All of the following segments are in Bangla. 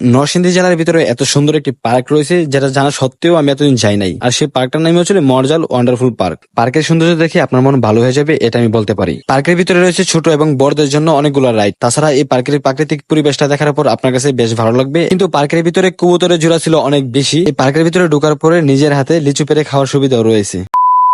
নরসিংদী জেলার ভিতরে এত সুন্দর একটি পার্ক রয়েছে, যেটা জানা সত্ত্বেও আমি এতদিন যাই নাই আর সেই পার্কটার নাম হচ্ছে মরজাল ওয়ান্ডারফুল পার্ক। পার্কের সৌন্দর্য দেখে আপনার মন ভালো হয়ে যাবে, এটা আমি বলতে পারি। পার্কের ভিতরে রয়েছে ছোট এবং বড়দের জন্য অনেকগুলো রাইড। তাছাড়া এই পার্কের প্রাকৃতিক পরিবেশটা দেখার পর আপনার কাছে বেশ ভালো লাগবে। কিন্তু পার্কের ভিতরে কবুতরের জোড়া ছিল অনেক বেশি। এই পার্কের ভিতরে ঢোকার পরে নিজের হাতে লিচু পেরে খাওয়ার সুবিধাও রয়েছে।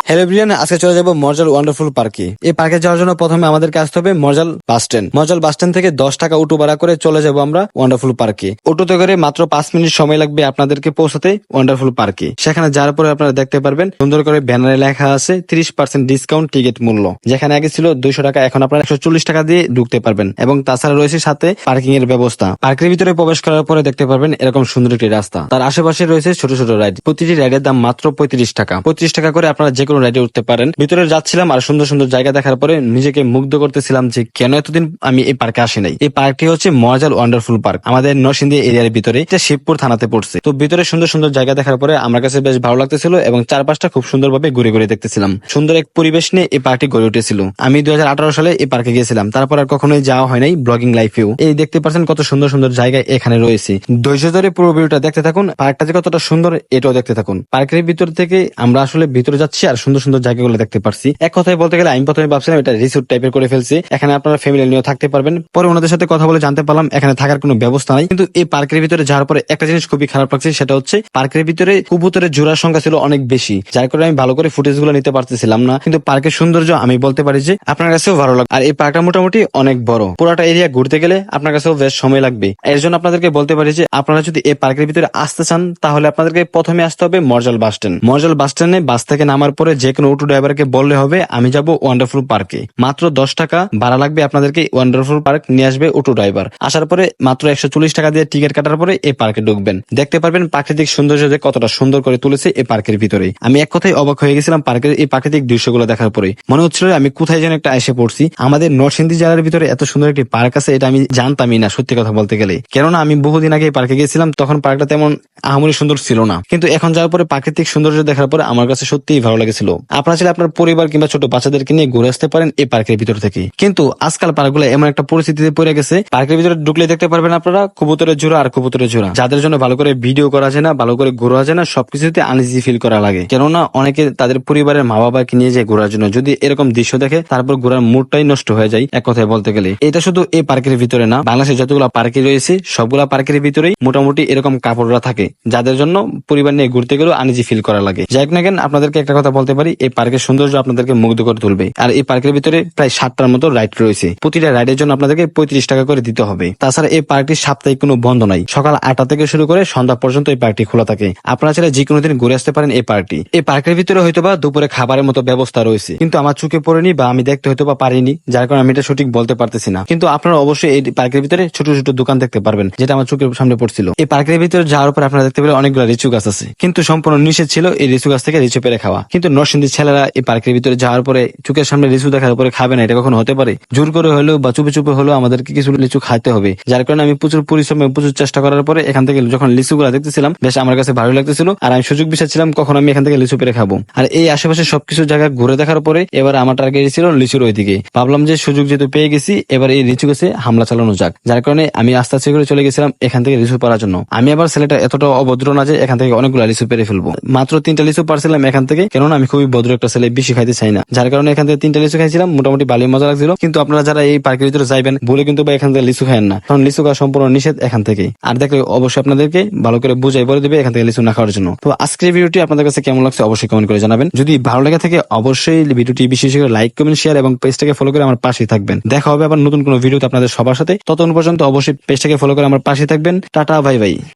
হ্যালো ব্রিয়ান আজকে চলে যাব মরজাল ওয়ান্ডারফুল পার্কে। এই পার্কে যাওয়ার জন্য প্রথমে আমাদেরকে আসতে হবে Morjal bus stand. Morjal bus stand থেকে দশ টাকা অটো ভাড়া করে চলে যাব আমরা ওয়ান্ডারফুল পার্কে। অটোতে করে মাত্র পাঁচ মিনিট সময় লাগবে আপনাদেরকে পৌঁছাতে ওয়ান্ডারফুল পার্কে। সেখানে যাওয়ার পরে আপনারা দেখতে পারবেন সুন্দর করে ব্যানারে লেখা আছে তিরিশ পার্সেন্ট ডিসকাউন্ট টিকিট মূল্য। যেখানে আগে ছিল দুইশো টাকা, এখন আপনারা একশো চল্লিশ টাকা দিয়ে ঢুকতে পারবেন। এবং তাছাড়া রয়েছে সাথে পার্কিং এর ব্যবস্থা। পার্কের ভিতরে প্রবেশ করার পরে দেখতে পারবেন এরকম সুন্দর একটি রাস্তা। তার আশেপাশে রয়েছে ছোট ছোট রাইড। প্রতিটি রাইডের দাম মাত্র পঁয়ত্রিশ টাকা। পঁয়ত্রিশ টাকা করে আপনারা যে কোনো রাইডে উঠতে পারেন। ভিতরে যাচ্ছিলাম আর সুন্দর সুন্দর জায়গা দেখার পরে নিজেকে মুগ্ধ করতেছিলাম যে কেন এতদিন আমি এই পার্কে আসি নাই। এই পার্কটি হচ্ছে মজাল ওয়ান্ডারফুল পার্ক। আমাদের নরসিংদী এরিয়ার ভিতরে এটা শিবপুর থানাতে পড়ছে। তো ভিতরে সুন্দর সুন্দর জায়গা দেখার পরে আমার কাছে বেশ ভালো লাগতেছিল এবং চারপাশটা খুব সুন্দরভাবে ঘুরে ঘুরে দেখতেছিলাম। সুন্দর এক পরিবেশ নিয়ে এই পার্কটি গড়ে উঠেছিল। আমি দুই হাজার আঠারো সালে এই পার্কে গিয়েছিলাম। তারপর আর কখনোই যাওয়া হয় নাই ব্লগিং লাইফেও। এই দেখতে পাচ্ছেন কত সুন্দর সুন্দর জায়গা এখানে রয়েছে। ধৈর্য ধরে পুরো ভিডিওটা দেখতে থাকুন। পার্কটা যে কতটা সুন্দর এটাও দেখতে থাকুন। পার্কের ভিতর থেকে আমরা আসলে ভিতরে যাচ্ছি আর সুন্দর সুন্দর জায়গাগুলো দেখতে পারছি। এক কথায় বলতে গেলে আমি প্রথমে ভাবছিলাম এটা রিসোর্ট টাইপের করে ফেলছি। এখানে আপনারা ফ্যামিলি নিয়ে থাকতে পারবেন। পরে ওনাদের সাথে কথা বলে জানতে পারলাম, এখানে থাকার কোনো ব্যবস্থা নাই। কিন্তু এই পার্কের ভিতরে যাওয়ার পরে একটা জিনিস খুবই খারাপ লাগছে, সেটা হচ্ছে পার্কের ভিতরে কবুতরের জোড়ার সংখ্যা ছিল অনেক বেশি। যার কারণে আমি ভালো করে ফুটেজগুলো নিতে পারতেছিলাম না। কিন্তু পার্কের সৌন্দর্য আমি বলতে পারি যে আপনার কাছেও ভালো লাগবে আর এই পার্কটা মোটামুটি অনেক বড়। পুরাটা এরিয়া ঘুরতে গেলে আপনার কাছেও বেশ সময় লাগবে। এর জন্য আপনাদেরকে বলতে পারি যে আপনারা যদি এই পার্কের ভিতরে আসতে চান, তাহলে আপনাদেরকে প্রথমে আসতে হবে মরজাল বাস স্ট্যান্ড। মরজাল বাস স্ট্যান্ডে বাস থেকে নামার পরে যে কোনো অটো ড্রাইভারকে বললে হবে, আমি যাব ওয়ান্ডারফুল পার্কে মাত্র দশ টাকা ভাড়া লাগবে আপনাদেরকে ওয়ান্ডারফুল পার্ক নিয়ে আসবে অটো ড্রাইভার আসার পরে মাত্র একশো চল্লিশ টাকা দিয়ে টিকিট কাটার পরে এই পার্কে ঢুকবেন। দেখতে পারবেন প্রাকৃতিক সৌন্দর্য যে কতটা সুন্দর করে তুলেছে এই পার্কের ভিতরে। আমি এক কথায় অবাক হয়ে গেছিলাম পার্কের এই প্রাকৃতিক দৃশ্যগুলো দেখার পরে। মনে হচ্ছিল আমি কোথায় যেন একটা এসে পড়ছি। আমাদের নরসিংদী জেলার ভিতরে এত সুন্দর একটি পার্ক আছে, এটা আমি জানতামই না, সত্যি কথা বলতে গেলে। কেননা আমি বহুদিন আগে পার্কে গেছিলাম তখন পার্কটা তেমন আহামরি সুন্দর ছিল না। কিন্তু এখন যাওয়ার পরে প্রাকৃতিক সৌন্দর্য দেখার পরে আমার কাছে সত্যিই ভালো লেগেছিল আপনারা চাইলে আপনার পরিবার কিংবা ছোট বাচ্চাদেরকে নিয়ে ঘুরে আসতে পারেন এই পার্কের ভিতর থেকে। কিন্তু আজকাল পার্কগুলো এমন একটা পরিস্থিতিতে পড়ে গেছে, পার্কের ভিতরে ঢুকলে দেখতে পারবেন আপনারা কবুতরের জোড়া আর কবুতরের জোড়া যাদের জন্য ভালো করে ভিডিও করা যায় না, ভালো করে ঘোরা যায় না, সবকিছুতে আনইজি ফিল করা লাগে। কেননা অনেকে তাদের পরিবারের মা বাবাকে নিয়ে যায় ঘোরার জন্য। যদি এরকম দৃশ্য দেখে, তারপর ঘোরার মুডটাই নষ্ট হয়ে যায়, এক কথায় বলতে গেলে। এটা শুধু এই পার্কের ভিতরে না বাংলাদেশে যতগুলো পার্কে রয়েছে, সবগুলা পার্কের ভিতরেই মোটামুটি এরকম কাপড়রা থাকে। যাদের জন্য পরিবার নিয়ে ঘুরতে গেলেও আনইজি ফিল করা লাগে। যাই না কেন, আপনাদেরকে একটা কথা বলতে পারি, এই পার্কের সৌন্দর্য আপনাদেরকে মুগ্ধ করে তুলবে। আর এই পার্কের ভিতরে প্রায় সাতটার মতো রাইড রয়েছে। প্রতিটা রাইডের জন্য আপনাদেরকে পঁয়ত্রিশ টাকা করে দিতে হবে। তাছাড়া এই পার্কটি সাপ্তাহিক কোনো বন্ধ নাই। সকাল আটটা থেকে শুরু করে সন্ধ্যা পর্যন্ত এই পার্কটি খোলা থাকে। আপনারা চাইলে যে কোনো দিন ঘুরে আসতে পারেন এই পার্কটি। এই পার্কের ভিতরে হয়তো বা দুপুরে খাবারের মতো ব্যবস্থা রয়েছে। কিন্তু আমার চোখে পড়েনি বা আমি দেখতে হয়তো বা পারিনি, যার কারণে আমি এটা সঠিক বলতে পারতেছি না। কিন্তু আপনারা অবশ্যই এই পার্কের ভিতরে ছোট ছোট দোকান দেখতে পারবেন, যেটা আমার চোখের সামনে পড়ছিল। এই পার্কের ভিতরে যাওয়ার পর আপনারা দেখতে পেলেন অনেকগুলো লিচু গাছ আছে। কিন্তু সম্পূর্ণ নিষেধ ছিল এই লিচু গাছ থেকে লিচু পেরে খাওয়া। কিন্তু নরসিংদীর ছেলেরা এই পার্কের ভিতরে যাওয়ার পরে চোখের সামনে লিচু দেখার পরে খাবে না, এটা কখনো হতে পারে? জোর করে হলেও বা চুপে চুপে হলেও আমাদেরকে কিছু লিচু খাইতে হবে। যার কারণে আমি প্রচুর পরিশ্রম প্রচুর চেষ্টা করার পরে এখান থেকে যখন লিচু গুলা দেখতেছিলাম, বেশ আমার কাছে ভালো লাগতেছিল আর আমি সুযোগ বিচারছিলাম কখন আমি এখান থেকে লিচু পেরে খাব। আর এই আশেপাশে সবকিছু জায়গা ঘুরে দেখার পরে এবার আমার টার্গেট ছিল লিচুর ওইদিকে। ভাবলাম যে সুযোগ যেহেতু পেয়ে গেছি, এবার এই লিচু গাছে হামলা চালানো যাক। যার কারণে আমি আস্তে আস্তে করে চলে গেছিলাম এখান থেকে লিচু পাড়ার জন্য। আমি আবার ছেলেটা এতটা অভদ্র না যে এখান থেকে অনেকগুলো লিচু পেরে ফেলব। মাত্র তিনটা লিচু পারছিলাম এখান থেকে, কেননা আমি খুবই ভদ্র একটা ছেলে, বেশি খাইতে চাই না। যার কারণে এখান থেকে তিনটা লিচু খাইছিলাম, মোটামুটি ভালো মজা লাগছিল। কিন্তু আপনারা যারা এই পার্কের ভিতরে যাইবেন বলে কিন্তু এখান থেকে লিচু খায়েন না। কারণ লিচু খাওয়া সম্পূর্ণ নিষেধ এখান থেকে আর দেখলে অবশ্যই আপনাদেরকে ভালো করে বুঝাই বলে দেবে এখান থেকে লিচু না খাওয়ার জন্য। তো আজকের ভিডিওটি আপনাদের কাছে কেমন লাগছে অবশ্যই কমেন্ট করে জানাবেন। যদি ভালো লাগে থাকে, অবশ্যই ভিডিওটি বিশেষ করে লাইক কমেন্ট শেয়ার এবং পেজটাকে ফলো করে আমার পাশে থাকবেন। দেখা হবে আবার নতুন কোনো ভিডিওতে আপনাদের সবার সাথে। ততক্ষণ পর্যন্ত অবশ্যই পেজটাকে ফলো করে আমার পাশে থাকবেন। Tata bye bye